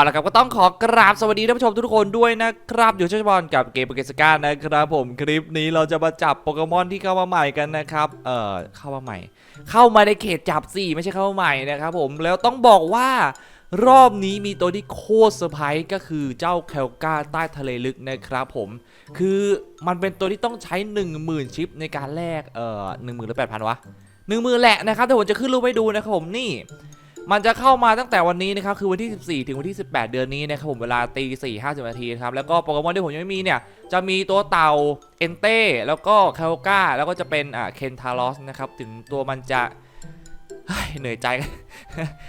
เอาละครับก็ต้องขอกราบสวัสดีท่านผู้ชมทุกคนด้วยนะครับอยู่เช่นบอลกับเกมโปเกสก้านะครับผมคลิปนี้เราจะมาจับโปเกมอนที่เข้ามาใหม่กันนะครับเอ่อเข้ามาใหม่ เข้ามาในเขตจับสี่ไม่ใช่เข้ามาใหม่นะครับผมแล้วต้องบอกว่ารอบนี้มีตัวที่โคตรเซอร์ไพรส์ก็คือเจ้าแคลกาใต้ทะเลลึกนะครับผม คือมันเป็นตัวที่ต้องใช้ 10,000 ชิปในการแลกเอ่อหนึ่งหมื่นหรือแปดพันวะหนึ่งหมื่นแหละนะครับแต่ผมจะขึ้นรูปให้ดูนะครับผมนี่ มันจะเข้ามาตั้งแต่วันนี้นะครับคือวันที่ 14 ถึงวันที่ 18 เดือนนี้นะครับผมเวลาตี4 50นาทีครับแล้วก็โปเกมอนที่ผมยังไม่มีเนี่ยจะมีตัวเต่าเอนเต้แล้วก็คาโก้าแล้วก็จะเป็นอ่าเคนทารอสนะครับถึงตัวมันจะเฮ้ยเหนื่อยใจ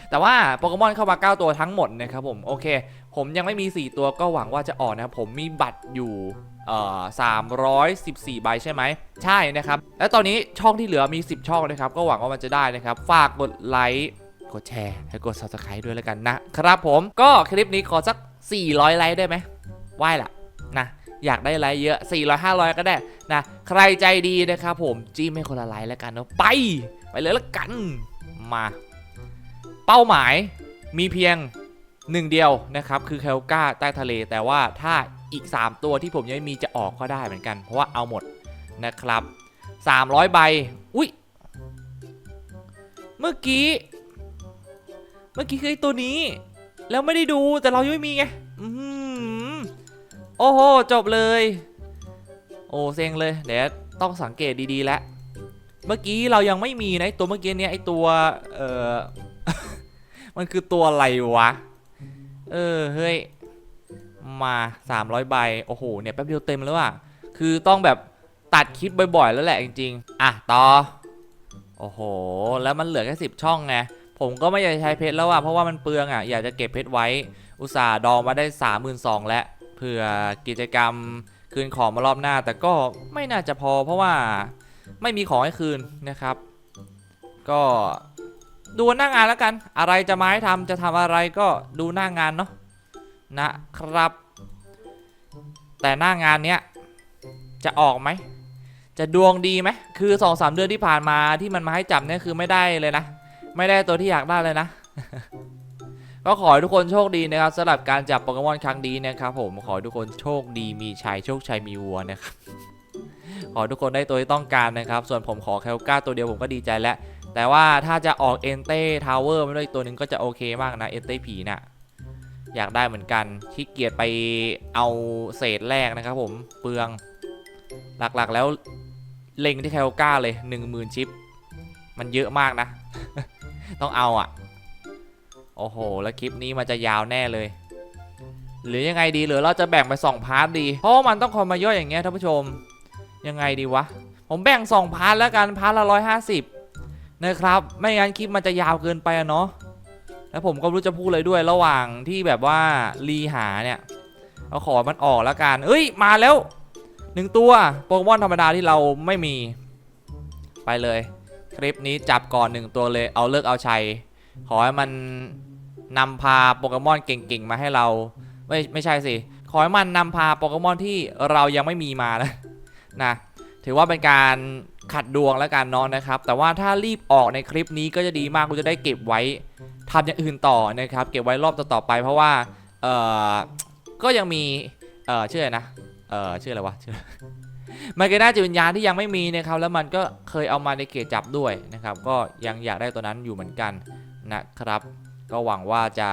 แต่ว่าโปเกมอนเข้ามา 9 ตัวทั้งหมดนะครับผมโอเค ผมยังไม่มี 4 ตัวก็หวังว่าจะออกนะครับผมมีบัตรอยู่เอ่อ314 ใบใช่ไหม ใช่นะครับ และตอนนี้ช่องที่เหลือมี 10 ช่องนะครับ ก็หวังว่ามันจะได้นะครับ ฝากกดไลค์ กดแชร์และกด subscribe ด้วยแล้วกันนะครับผมก็คลิปนี้ขอสัก 400 ไลค์ได้ไหมไหวล่ะนะอยากได้ไลค์เยอะ 400 500 ก็ได้นะใครใจดีนะครับผมจิ้มให้คนละไลค์แล้วกันเนาะไป ไปเลยแล้วกันมา เป้าหมายมีเพียงหนึ่งเดียวนะครับ คือแคลกาใต้ทะเล แต่ว่าถ้าอีก 3 ตัวที่ผมยังไม่มีจะออกก็ได้เหมือนกัน เพราะว่าเอาหมดนะครับ 300 ใบ อุ้ยเมื่อกี้ เมื่อกี้คือไอตัวนี้ แล้วไม่ได้ดูแต่เรายังไม่มีไงอื้อหือโอ้โหจบเลย โอ้เซ็งเลยเดี๋ยวต้องสังเกตดีๆแล้วเมื่อกี้เรายังไม่มีนะตัวเมื่อกี้เนี่ยไอตัวเออมันคือตัวอะไรวะ เออเฮ้ยมา 300 ใบ โอ้โห เนี่ยแป๊บเดียวเต็มแล้วอะคือต้องแบบตัดคลิปบ่อยๆ แล้วแหละจริงๆ อะ ต่อ โอ้โห แล้วมันเหลือแค่ 10 ช่องไง ผมก็ไม่อยากใช้เพชรแล้วอะเพราะว่ามันเปลืองอะอยากจะเก็บเพชรไว้ อุตส่าห์ดองมาได้ 32,000แล้วเผื่อกิจกรรมคืนของมารอบหน้า แต่ก็ไม่น่าจะพอเพราะว่าไม่มีของให้คืนนะครับ ก็ดูหน้างานแล้วกัน อะไรจะมาให้ทำจะทำอะไรก็ดูหน้างานเนาะนะครับ แต่หน้างานเนี้ยจะออกไหม จะดวงดีไหม คือ2อสเดือนที่ผ่านมาที่มันมาให้จับเนี่ยคือไม่ได้เลยนะ ไม่ได้ตัวที่อยากได้เลยนะ ก็ขอให้ทุกคนโชคดีนะครับสำหรับการจับโปเกมอนครั้งนี้นะครับผมขอให้ทุกคนโชคดีมีชัยโชคชัยมีวัวนะครับขอทุกคนได้ตัวที่ต้องการนะครับ ส่วนผมขอแคลก้าตัวเดียวผมก็ดีใจแล้ว แต่ว่าถ้าจะออกเอนเต้ทาวเวอร์ไม่ได้อีกตัวหนึ่งก็จะโอเคมากนะเอนเต้ผีน่ะอยากได้เหมือนกันขี้เกียจไปเอาเศษแรกนะครับผมเปลืองหลักๆแล้วเล็งที่แคลก้าเลย 10,000 ชิป มันเยอะมากนะ ต้องเอาอะ โอ้โห แล้วคลิปนี้มันจะยาวแน่เลย หรือยังไงดีหรือเราจะแบ่งไป2พาร์ทดี เพราะมันต้องคอมมาย่อยอย่างเงี้ยท่านผู้ชม ยังไงดีวะ ผมแบ่ง2พาร์ทแล้วกันพาร์ทละ150นะครับ ไม่งั้นคลิปมันจะยาวเกินไปอะเนาะ แล้วผมก็รู้จะพูดเลยด้วยระหว่างที่แบบว่ารีหาเนี่ย เอาขอมันออกแล้วกัน เอ้ย มาแล้วหนึ่งตัวโปเกมอนธรรมดาที่เราไม่มี ไปเลย คลิปนี้จับก่อนหนึ่งตัวเลยเอาเลิกเอาชัย ขอให้มันนำพาโปเกมอนเก่งๆมาให้เรา ไม่ไม่ใช่สิ ขอให้มันนำพาโปเกมอนที่เรายังไม่มีมานะนะถือว่าเป็นการขัดดวงแล้วกันเนาะนะครับ แต่ว่าถ้ารีบออกในคลิปนี้ก็จะดีมากกูจะได้เก็บไว้ทำอย่างอื่นต่อนะครับ เก็บไว้รอบต่อๆไปเพราะว่าเออก็ยังมีเออชื่ออะไรนะเออชื่ออะไรวะชื่อ มันก็น่าจะวิญญาที่ยังไม่มีนะครับแล้วมันก็เคยเอามาในเขตจับด้วยนะครับ ก็ยังอยากได้ตัวนั้นอยู่เหมือนกันนะครับ ก็หวังว่าจะ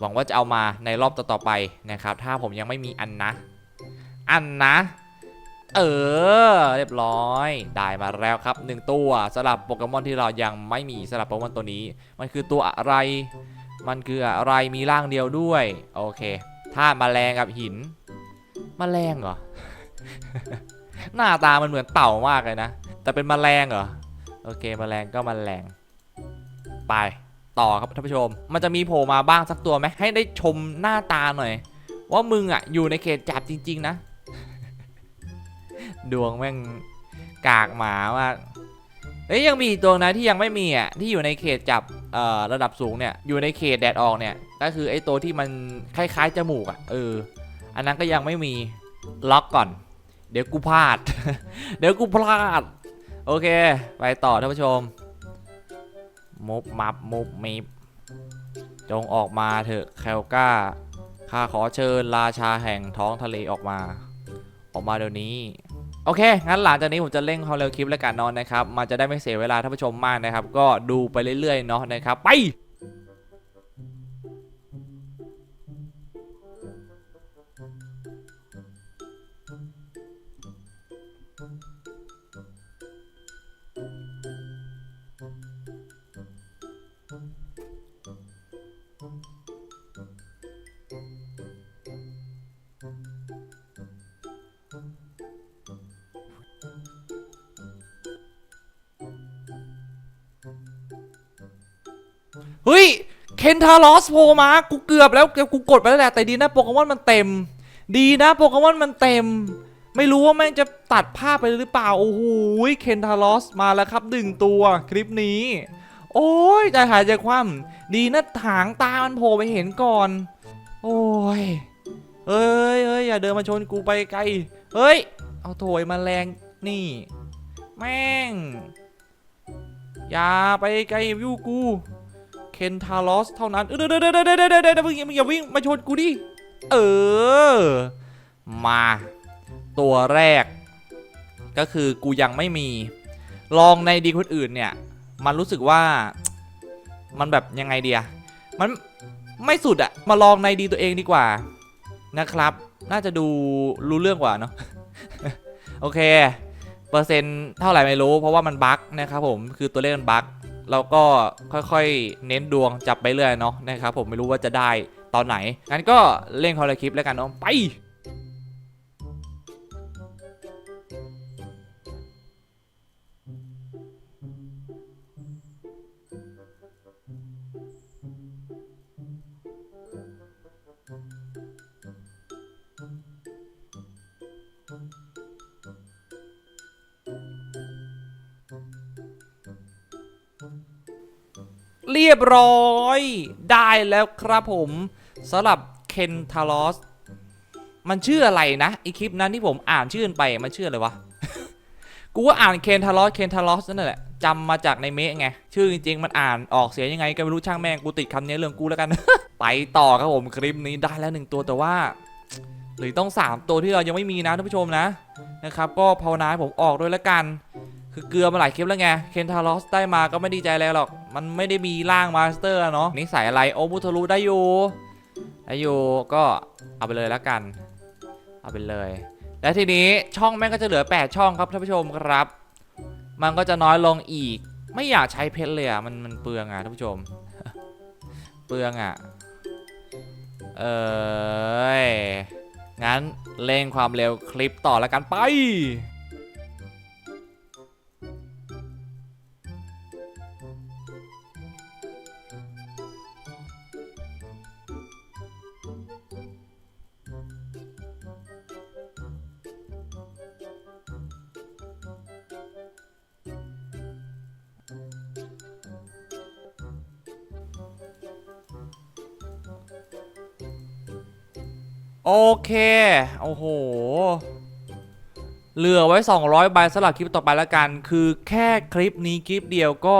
หวังว่าจะเอามาในรอบต่อๆไปนะครับ ถ้าผมยังไม่มีอันนะ อันนะ เออ เรียบร้อย ได้มาแล้วครับหนึ่งตัวสำหรับโปเกมอนที่เรายังไม่มีสำหรับโปเกมอนตัวนี้ มันคือตัวอะไร มันคืออะไรมีร่างเดียวด้วย โอเคธาตุแมลงกับหินแมลงเหรอ หน้าตามันเหมือนเต่ามากเลยนะ แต่เป็นแมลงเหรอ โอเคแมลงก็แมลง ไปต่อครับท่านผู้ชม มันจะมีโผล่มาบ้างสักตัวไหมให้ได้ชมหน้าตาหน่อย ว่ามึงอะอยู่ในเขตจับจริง ๆ นะ ดวงแม่งกากหมามากเอ้ยยังมีตัวนะที่ยังไม่มีอะที่อยู่ในเขตจับเอ่อระดับสูงเนี่ยอยู่ในเขตแดดออกเนี่ย ก็คือไอ้ตัวที่มันคล้ายๆจมูกอะเอออันนั้นก็ยังไม่มีล็อกก่อน เดี๋ยวกูพลาด เดี๋ยวกูพลาด โอเค ไปต่อท่านผู้ชม มุบมับมุบมิบจงออกมาเถอะแคลก้า ข้าขอเชิญราชาแห่งท้องทะเลออกมา ออกมาเดี๋ยวนี้ โอเค งั้นหลังจากนี้ผมจะเร่งความเร็วคลิปและการนอนนะครับ มันจะได้ไม่เสียเวลาท่านผู้ชมมากนะครับ ก็ดูไปเรื่อยๆเนาะนะครับ ไป เฮ้ย เคนทารอสโผล่มา กูเกือบแล้วกูกดไปแล้วแหละ แต่ดีนะโปเกมอนมันเต็ม ดีนะโปเกมอนมันเต็ม ไม่รู้ว่าแม่งจะตัดภาพไปหรือเปล่า โอ้โห เคนทารอสมาแล้วครับหนึ่งตัวคลิปนี้ โอ้ยใจหายใจคว่ำดีนะถางตามันโผล่ไปเห็นก่อน โอ้ยเอ้ยเอ้ยอย่าเดินมาชนกูไปไกล เฮ้ย เอาโถยมาแรงนี่ แม่ง อย่าไปไกลวิวกู นทารอสเท่านั้นเดี๋ยวเดี๋ยวเดี๋ยวเดี๋ยวเดี๋ยวมึงอย่าวิ่งมาชนกูดิ เออ มา ตัวแรก ก็คือกูยังไม่มี ลองในดีคนอื่นเนี่ย มันรู้สึกว่า มันแบบยังไงเดียมันไม่สุดอะมาลองในดีตัวเองดีกว่า นะครับ น่าจะดูรู้เรื่องกว่าเนาะ โอเค เปอร์เซ็นต์เท่าไหร่ไม่รู้ เพราะว่ามันบั๊กนะครับผม คือตัวเลขมันบั๊ก เราก็ค่อยๆ เน้นดวงจับไปเรื่อยเนาะนะครับผมไม่รู้ว่าจะได้ตอนไหนงั้นก็เล่นคอลเลคลิปแล้วกันเนาะไป เรียบร้อย ได้แล้วครับผมสำหรับเคนทารอสมันชื่ออะไรนะไอคลิปนั้นที่ผมอ่านชื่อไปมันชื่ออะไรวะ กูว่าอ่านเคนทารอสเคนทารอสนั่นแหละจำมาจากในเมะไง ชื่อจริงๆ มันอ่านออกเสียยังไงก็ไม่รู้ช่างแม่งกูติดคำนี้เรื่องกูแล้วกัน ไปต่อครับผมคลิปนี้ได้แล้วหนึ่งตัวแต่ว่า หรือต้อง 3 ตัวที่เรายังไม่มีนะท่านผู้ชมนะนะครับ ก็ภาวนาให้ผมออกด้วยแล้วกัน คือเกลือมาหลายคลิปแล้วไง เคนทารอสได้มาก็ไม่ดีใจแล้วหรอก มันไม่ได้มีร่างมาสเตอร์อะเนาะนิสัยอะไรโอมุทะลุได้อยู่ได้อยู่ก็เอาไปเลยแล้วกัน เอาไปเลย และทีนี้ช่องแม่งก็จะเหลือ 8 ช่องครับท่านผู้ชมครับ มันก็จะน้อยลงอีก ไม่อยากใช้เพชรเลยอะมันมันเปลืองอะท่านผู้ชม เปลืองอะ เอ้ยงั้นเร่งความเร็วคลิปต่อแล้วกันไป โอเค โอ้โห เหลือไว้ 200 ใบสำหรับคลิปต่อไปแล้วกัน คือแค่คลิปนี้คลิปเดียวก็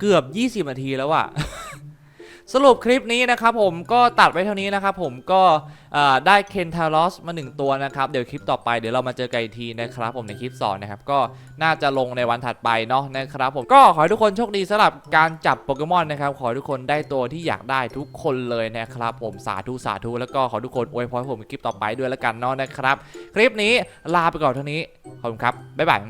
เกือบ 20 นาทีแล้วอะ สรุปคลิปนี้นะครับผมก็ตัดไว้เท่านี้นะครับผมก็ได้เคนทารอสมา 1 ตัวนะครับเดี๋ยวคลิปต่อไปเดี๋ยวเรามาเจอกันอีกทีนะครับผมในคลิปสอนนะครับก็น่าจะลงในวันถัดไปเนาะนะครับผมก็ขอให้ทุกคนโชคดีสำหรับการจับโปเกมอนนะครับขอให้ทุกคนได้ตัวที่อยากได้ทุกคนเลยนะครับผมสาธุสาธุแล้วก็ขอทุกคนอวยพรผมในคลิปต่อไปด้วยแล้วกันเนาะนะครับ คลิปนี้ลาไปก่อนเท่านี้ขอบคุณครับบ๊ายบาย